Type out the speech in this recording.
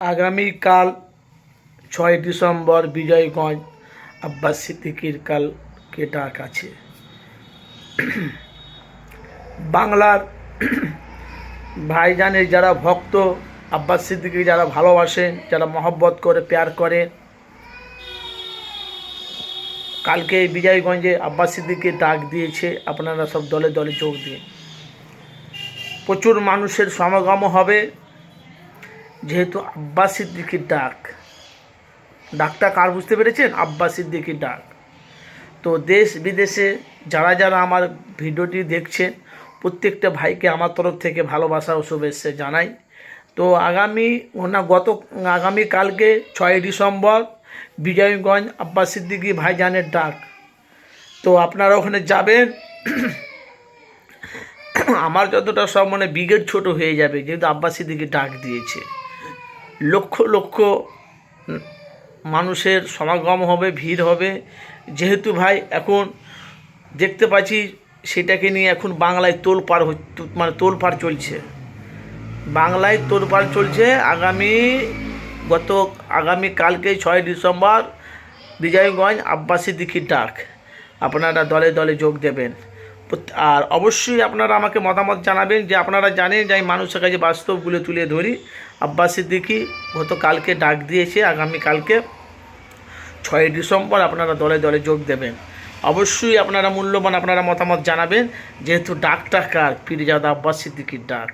আগামীকাল ছয় ডিসেম্বর বিজয়গঞ্জ আব্বাস সিদ্দিকির কালকে ডাক আছে বাংলার ভাইজানের যারা ভক্ত, আব্বাস সিদ্দিকি যারা ভালোবাসেন যারা মহব্বত করে, প্যার করে, কালকে বিজয়গঞ্জে আব্বাস সিদ্দিকি ডাক দিয়েছে, আপনারা সব দলে দলে যোগ দিয়ে প্রচুর মানুষের সমাগম হবে। যেহেতু আব্বাস সিদ্দিকির ডাক। ডাকটা কার বুঝতে পেরেছেন? আব্বাস সিদ্দিকির ডাক। তো দেশ বিদেশে যারা যারা আমার ভিডিওটি দেখছেন, প্রত্যেকটা ভাইকে আমার তরফ থেকে ভালোবাসা ও শুভেচ্ছা জানাই। তো আগামী না, গত, আগামী কালকে ছয় ডিসেম্বর বিজয়গঞ্জ আব্বাস সিদ্দিকি ভাইজানের ডাক। তো আপনারা ওখানে যাবেন। আমার যতটা সব মানে ব্রিগেড ছোট হয়ে যাবে, যেহেতু আব্বাস সিদ্দিকি ডাক দিয়েছে। লক্ষ লক্ষ মানুষের সমাগম হবে, ভিড় হবে। যেহেতু ভাই, এখন দেখতে পাচ্ছি সেটাকে নিয়ে এখন বাংলায় তোলপাড় মানে তোলপাড় চলছে। বাংলায় তোলপাড় চলছে আগামী গত, আগামী কালকে ছয় ডিসেম্বর বিজয়গঞ্জ আব্বাস সিদ্দিকির ডাক। আপনারা দলে দলে যোগ দেবেন। আর অবশ্যই আপনারা আমাকে মতামত জানাবেন যে আপনারা জানেন যে আমি মানুষের কাছে বাস্তবগুলো তুলে ধরি। আব্বাস সিদ্দিকি গত কালকে ডাক দিয়েছে, আগামী কালকে ছয় ডিসেম্বর আপনারা দলে দলে যোগ দেবেন। অবশ্যই আপনারা মূল্যবান আপনারা মতামত জানাবেন, যেহেতু ডাকটা কার? পীরজাদা আব্বাস সিদ্দিকির ডাক।